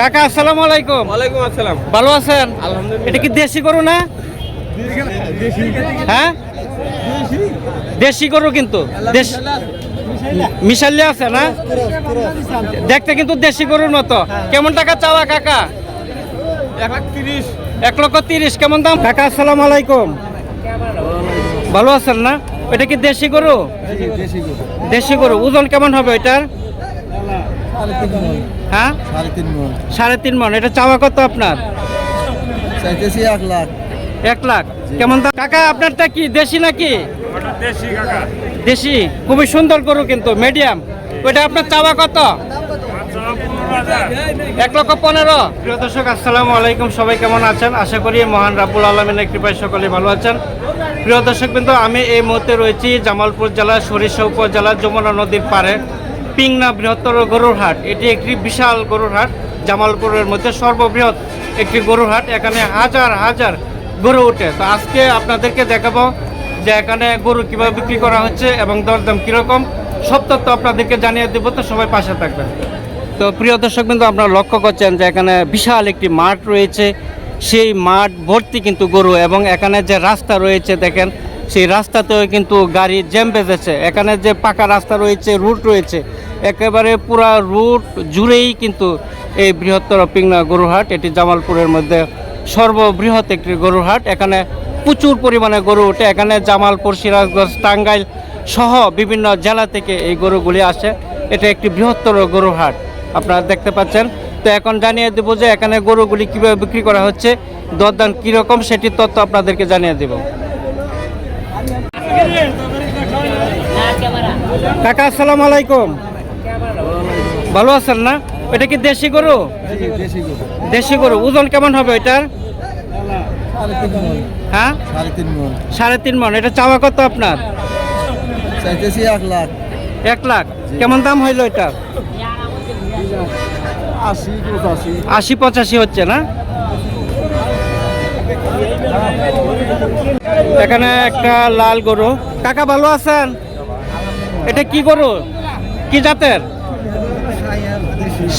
কাকা আসসালামু আলাইকুম। ওয়ালাইকুম আসসালাম। ভালো আছেন? আলহামদুলিল্লাহ। এটা কি দেশি গরু না? হ্যাঁ? দেশি গরু কিন্তু। দেশ মিশাল্লি আছে না? দেখতে কিন্তু দেশি গরুর মতো। কেমন টাকা চাওয়া কাকা? এক লক্ষ তিরিশ কেমন দাম? কাকা আসসালামু আলাইকুম। ভালো আছেন না? এটা কি দেশি গরু। দেশি গরু। ওজন কেমন হবে এটার? হ্যাঁ? সাড়ে তিন মন। এটা চাওয়া কত আপনার? চাইতেছি এক লাখ। এক লাখ। কেমন কাকা আপনারটা কি দেশি নাকি? দেশি খুবই সুন্দর গরু কিন্তু মিডিয়াম ওইটা আপনার চাওয়া কত? এক লক্ষ পনেরো। প্রিয় দর্শক আসসালামু আলাইকুম। সবাই কেমন আছেন? আশা করি মহান রাব্বুল আলমিনের কৃপায় সকলে ভালো আছেন। প্রিয় দর্শক কিন্তু আমি এই মুহূর্তে রয়েছি জামালপুর জেলা সরিষা উপজেলার যমুনা নদীর পাড়ে। পিংনা বৃহত্তর গরুর হাট। এটি একটি বিশাল গরুর হাট। জামালপুরের মধ্যে সর্ববৃহৎ একটি গরুর হাট। এখানে হাজার হাজার গরু ওঠে তো আজকে আপনাদেরকে দেখাবো যে এখানে গরু কীভাবে বিক্রি করা হচ্ছে এবং দরদাম কীরকম। সব তথ্য আপনাদেরকে জানিয়ে দেবো। তো সবাই পাশে থাকবেন। তো প্রিয় দর্শক কিন্তু আপনারা লক্ষ্য করছেন যে এখানে বিশাল একটি মাঠ রয়েছে। সেই মাঠ ভর্তি কিন্তু গরু এবং এখানে যে রাস্তা রয়েছে, দেখেন, সেই রাস্তাতেও কিন্তু গাড়ি জ্যাম বেঁধেছে। এখানে যে পাকা রাস্তা রয়েছে, রুট রয়েছে একেবারে পুরা রুট জুড়েই কিন্তু এই বৃহত্তর পিংনা গরুহাট এটি জামালপুরের মধ্যে সর্ববৃহৎ একটি গরুর হাট এখানে প্রচুর পরিমাণে গরু ওঠে। এখানে জামালপুর, সিরাজগঞ্জ, টাঙ্গাইল সহ বিভিন্ন জেলা থেকে এই গরুগুলি আসে। এটা একটি বৃহত্তর গরুর হাট আপনারা দেখতে পাচ্ছেন। তো এখন জানিয়ে দেবো যে এখানে গরুগুলি কীভাবে বিক্রি করা হচ্ছে, দরদাম কীরকম সেটির তথ্য আপনাদেরকে জানিয়ে দেব। কাকা, আসসালামু আলাইকুম। ভালো আছেন না? এটা কি দেশি গরু? দেশি গরু। ওজন কেমন হবে এটার? হ্যাঁ? সাড়ে তিন মন। এটা চাওয়া কত আপনার? এক লাখ। এক লাখ কেমন দাম হইল এটা? আশি পঁচাশি হচ্ছে না? এখানে একটা লাল গরু। কাকা ভালো আছেন? এটা কি গরু? কি জাতের?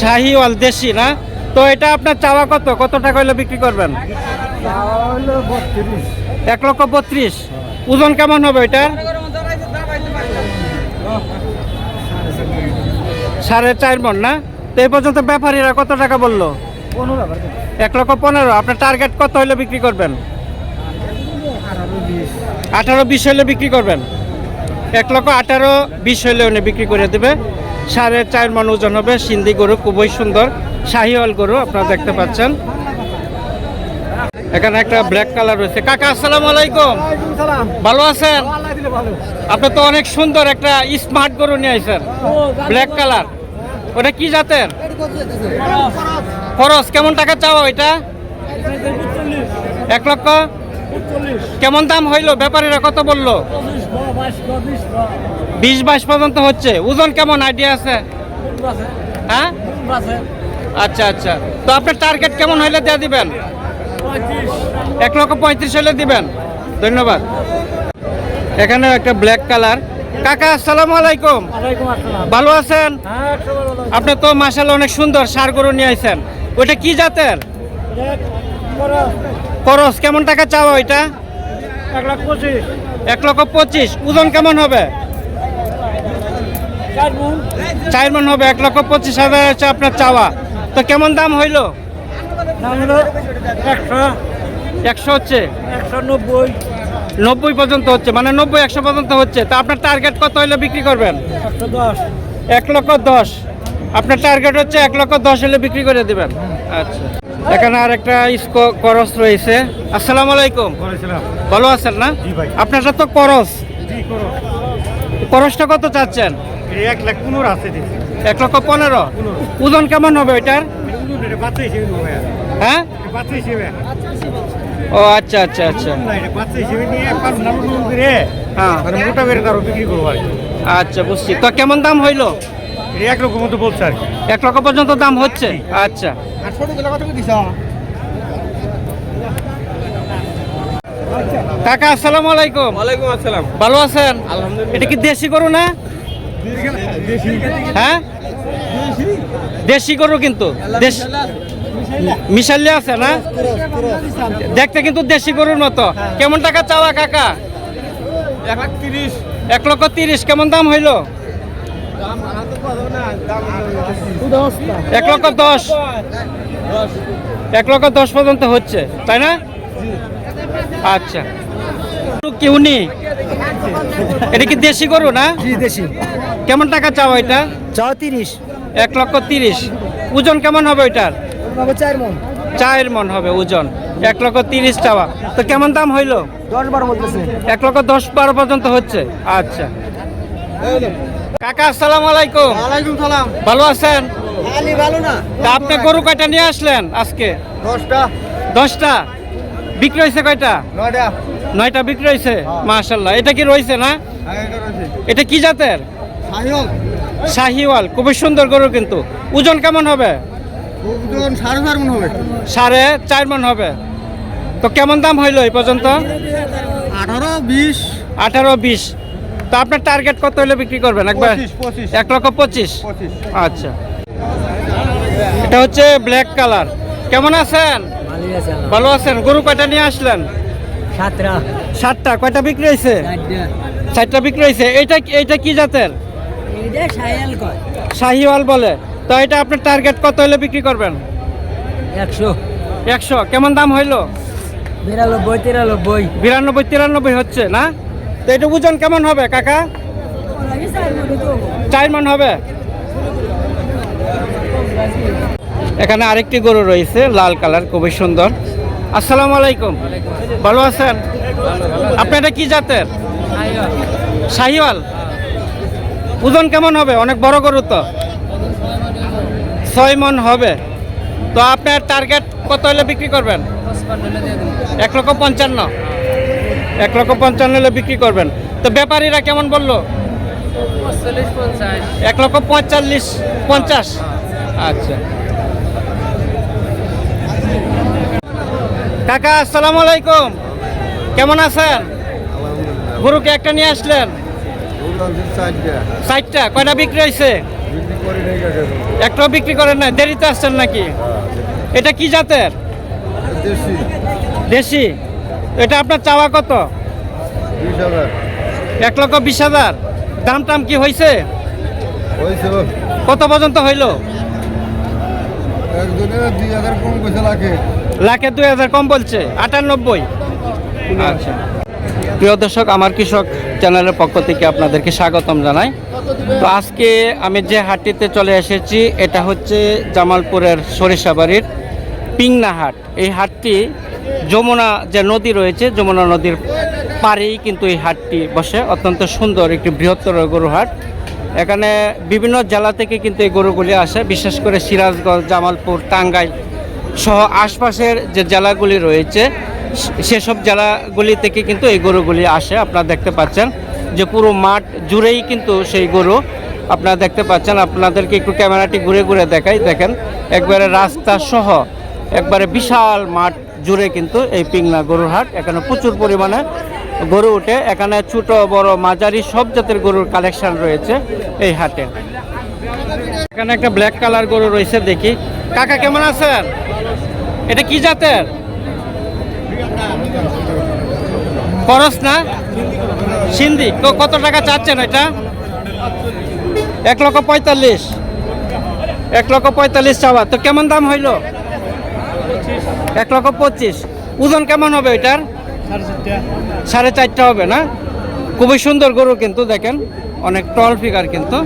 শাহিওয়াল দেশি, না? তো এটা আপনার চাওয়া কত? কত টাকা হইলে বিক্রি করবেন? এক লক্ষ বত্রিশ। ওজন কেমন হবে এটার? সাড়ে চার মন, না? তো এই পর্যন্ত ব্যাপারীরা কত টাকা বলল? এক লক্ষ পনেরো। আপনার টার্গেট কত হলে বিক্রি করবেন? আঠারো বিশ হলে বিক্রি করবেন। এক লক্ষ আঠারো বিশ হলে উনি বিক্রি করে দেবে। সাড়ে চার মন ওজন হবে সিন্ধি গরু খুবই সুন্দর শাহিওয়াল গরু আপনারা দেখতে পাচ্ছেন। এখানে একটা ব্ল্যাক কালার রয়েছে। কাকা আসসালামু আলাইকুম। ভালো আছেন? আপনি তো অনেক সুন্দর একটা স্মার্ট গরু নিয়ে আইছেন। ব্ল্যাক কালার ওটা কি জাতের? খরচ কেমন টাকা চাও এটা এক লক্ষ? কেমন দাম হইল? ব্যাপারীরা কত বলল? বিশ বাইশ পর্যন্ত হচ্ছে। ওজন কেমন? আইডিয়া আছে? হ্যাঁ? আচ্ছা আচ্ছা। তো আপনার টার্গেট কেমন হইলে দিয়ে দিবেন? এক লক্ষ পঁয়ত্রিশ হলে দিবেন। ধন্যবাদ। এখানে একটা ব্ল্যাক কালার কাকা আসসালামু আলাইকুম। ভালো আছেন? আপনি তো মাসাল অনেক সুন্দর সার গরু নিয়ে আইছেন। ওইটা কি জাতের? করস কেমন টাকা চাওয়া ওইটা? এক লাখ পঁচিশ। এক লক্ষ পঁচিশ। ওজন কেমন হবে? চার মন। হবে এক লক্ষ পঁচিশ হাজার হচ্ছে আপনার চাওয়া। তো কেমন দাম হইল? একশো। একশো হচ্ছে? একশো নব্বই। নব্বই পর্যন্ত হচ্ছে মানে নব্বই একশো পর্যন্ত হচ্ছে। তা আপনার টার্গেট কত হইলে বিক্রি করবেন? একশো দশ। এক লক্ষ দশ। আপনার টার্গেট হচ্ছে এক লক্ষ দশ হলে বিক্রি করে দেবেন। আচ্ছা। এখানে আর একটা করস রয়েছে। আসসালামু আলাইকুম। ভালো আছেন না। আপনারটা তো করস। করসটা কত চাচ্ছেন? এক লাখ পনেরো আছে এক লক্ষ পনেরো? ওজন কেমন হবে ওইটার হ্যাঁ? ও আচ্ছা আচ্ছা আচ্ছা। হ্যাঁ। মানে আচ্ছা বুঝছি। তো কেমন দাম হইল? এক রকম মতো বলছে আর কি। এক লক্ষ পর্যন্ত দাম হচ্ছে? আচ্ছা। আর ছোটগুলো কত দিছ কাকা আসসালামু আলাইকুম। ওয়ালাইকুম আসসালাম। ভালো আছেন? আলহামদুলিল্লাহ। এটা কি দেশি গরু না? হ্যাঁ? দেশি গরু কিন্তু। দেশ মিশালি আছে না? দেখতে কিন্তু দেশি গরুর মতো। কেমন টাকা চাওয়া কাকা? তিরিশ। এক লক্ষ তিরিশ। কেমন দাম হইল? এক লক্ষ দশ। এক লক্ষ দশ পর্যন্ত হচ্ছে তাই না? আচ্ছা। কি উনি? এটা কি দেশি গরু না? দেশি। কেমন টাকা চাওয়া এটা? চাও তিরিশ। এক লক্ষ তিরিশ। ওজন কেমন হবে ওইটার? চার মন। চার মন হবে ওজন। এক লক্ষ তিরিশ চাওয়া। তো কেমন দাম হইল? দশ বারো বলতেছে। এক লক্ষ দশ বারো পর্যন্ত হচ্ছে। আচ্ছা। কাকা আসসালামু আলাইকুম। ওয়ালাইকুম সালাম। ভালো আছেন? আলি ভালো না? তা আপনি গরু কয়টা নিয়ে আসলেন আজকে? দশটা। দশটা? বিক্রি হয়েছে কয়টা? নয়টা। নয়টা বিক্রি হয়েছে? মাশাল্লাহ এটা কি রয়েছে না? এটা কি জাতের? শাহিওয়াল। খুবই সুন্দর গরু কিন্তু। ওজন কেমন হবে? ওজন সাড়ে চার মন হবে। সাড়ে চার মন হবে। তো কেমন দাম হইল এই পর্যন্ত? আঠারো বিশ। আঠারো বিশ। তো আপনার টার্গেট কত হলে বিক্রি করবেন? একবার। এক লক্ষ পঁচিশ? আচ্ছা। এটা হচ্ছে ব্ল্যাক কালার কেমন আছেন? ভালো আছেন? গরু কয়টা নিয়ে আসলেন? সাতটা। সাতটা। কয়টা বিক্রি হয়েছে? চারটা। বিক্রি হয়েছে। এইটা এইটা কি জাতের? শাহিওয়াল বলে। তো এটা আপনার টার্গেট কত হলে বিক্রি করবেন? একশো। একশো। কেমন দাম হইল? বিরানব্বই তিরানব্বই। বিরানব্বই তিরানব্বই হচ্ছে না? তো এটা ওজন কেমন হবে, কাকা? চার মন হবে? এখানে আরেকটি গরু রয়েছে, লাল কালার, খুবই সুন্দর। আসসালামু আলাইকুম। ভালো আছেন? আপনি এটা কি জাতের? শাহিওয়াল। ওজন কেমন হবে? অনেক বড় গরু তো। ছয় মন হবে। তো আপনার টার্গেট কত হলে বিক্রি করবেন? এক লক্ষ পঞ্চান্ন। এক লক্ষ পঞ্চান্ন হলে বিক্রি করবেন। তো ব্যাপারীরা কেমন বলল? এক লক্ষ পঁয়তাল্লিশ পঞ্চাশ। আচ্ছা। কাকা আসসালামু আলাইকুম। কেমন আছেন? গরুকে একটা নিয়ে আসলেন? ষাটটা। কয়টা বিক্রি হয়েছে? একটাও বিক্রি করেন না দেরিতে আসছেন নাকি? এটা কি জাতের? দেশি। এটা আপনার চাওয়া কত? এক লক্ষ বিশ হাজার। দাম টাম কি হয়েছে কত পর্যন্ত হইল? লাখে। দুই হাজার কম বলছে আটানব্বই। আচ্ছা। প্রিয় দর্শক আমার কৃষক চ্যানেলের পক্ষ থেকে আপনাদেরকে স্বাগতম জানাই। তো আজকে আমি যে হাটটিতে চলে এসেছি এটা হচ্ছে জামালপুরের সরিষাবাড়ির পিংনা হাট। এই হাটটি যমুনা যে নদী রয়েছে, যমুনা নদীর পাড়েই কিন্তু এই হাটটি বসে। অত্যন্ত সুন্দর একটি বৃহত্তর গরু হাট এখানে বিভিন্ন জেলা থেকে কিন্তু এই গরুগুলি আসে, বিশেষ করে সিরাজগঞ্জ, জামালপুর, টাঙ্গাইল সহ আশপাশের যে জেলাগুলি রয়েছে, সেসব জেলাগুলি থেকে কিন্তু এই গরুগুলি আসে। আপনারা দেখতে পাচ্ছেন যে পুরো মাঠ জুড়েই কিন্তু সেই গরু। আপনারা দেখতে পাচ্ছেন, আপনাদেরকে একটু ক্যামেরাটি ঘুরে ঘুরে দেখাই। দেখেন, একবারে রাস্তা সহ একবারে বিশাল মাঠ জুড়ে কিন্তু এই পিংলা গরুর হাট। এখানে প্রচুর পরিমাণে গরু উঠে এখানে ছোট, বড়, মাঝারি সব জাতের গরুর কালেকশন রয়েছে এই হাটে। এখানে একটা ব্ল্যাক কালার গরু রয়েছে, দেখি। কাকা, কেমন আছেন? এটা কি জাতের? খরচ না? সিন্ধি। কত টাকা চাচ্ছেন এটা? এক লক্ষ পঁয়তাল্লিশ। এক লক্ষ পঁয়তাল্লিশ চাওয়া। তো কেমন দাম হইল? এক লক্ষ পঁচিশ। ওজন কেমন হবে এটার? সাড়ে চারটা হবে না? খুবই সুন্দর গরু কিন্তু দেখেন। অনেক টল ফিগার কিন্তু।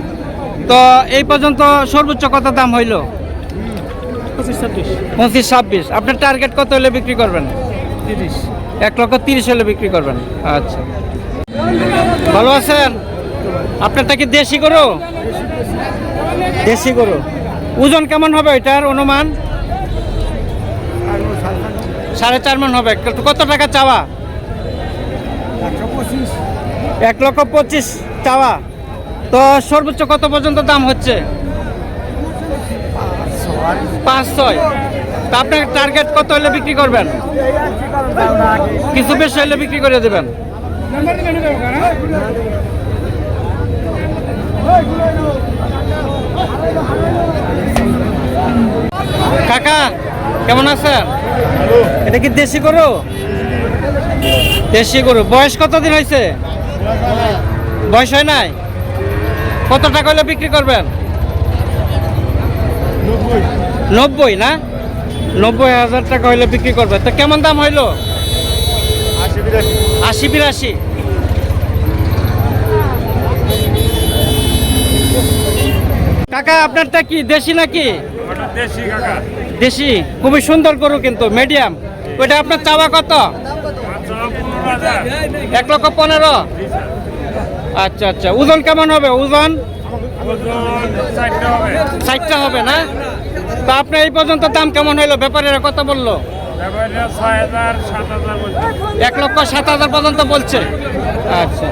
তো এই পর্যন্ত সর্বোচ্চ কত দাম হইল? পঁচিশ ছাব্বিশ। আপনার টার্গেট কত হলে বিক্রি করবেন? তিরিশ। এক লক্ষ তিরিশ হলে বিক্রি করবেন। আচ্ছা। ভালো আছেন? আপনারটা কি দেশি গরু। দেশি গরু। ওজন কেমন হবে এটার অনুমান? সাড়ে চার মন হবে। কত টাকা চাওয়া? এক লক্ষ পঁচিশ চাওয়া। তো সর্বোচ্চ কত পর্যন্ত দাম হচ্ছে? পাঁচ ছয়। তা আপনার টার্গেট কত হলে বিক্রি করবেন? কিছু বেশি হলে বিক্রি করে দেবেন। কাকা কেমন আছেন? এটা কি দেশি গরু? দেশি গরু। বয়স কতদিন হয়েছে? বয়স হয় নাই? কত টাকা হলে বিক্রি করবেন? নব্বই না? নব্বই হাজার টাকা হইলে বিক্রি করবে তো কেমন দাম হইল? আশি বিরাশি। কাকা আপনারটা কি দেশি নাকি? দেশি কাকা। দেশি খুবই সুন্দর গরু কিন্তু মিডিয়াম ওইটা আপনার চাওয়া কত? এক লক্ষ পনেরো। আচ্ছা আচ্ছা ওজন কেমন হবে? ওজন? ষাটটা হবে না? তো আপনার এই পর্যন্ত দাম কেমন হইল? ব্যাপারীরা কত বলল? এক লক্ষ সাত হাজার পর্যন্ত বলছে। আচ্ছা।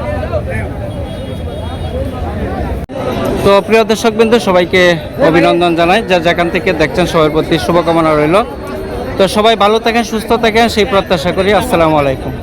তো প্রিয় দর্শকবৃন্দ, সবাইকে অভিনন্দন জানাই। যা যেখান থেকে দেখছেন, সবার প্রতি শুভকামনা রইল। তো সবাই ভালো থাকেন, সুস্থ থাকেন, সেই প্রত্যাশা করি। আসসালামু আলাইকুম।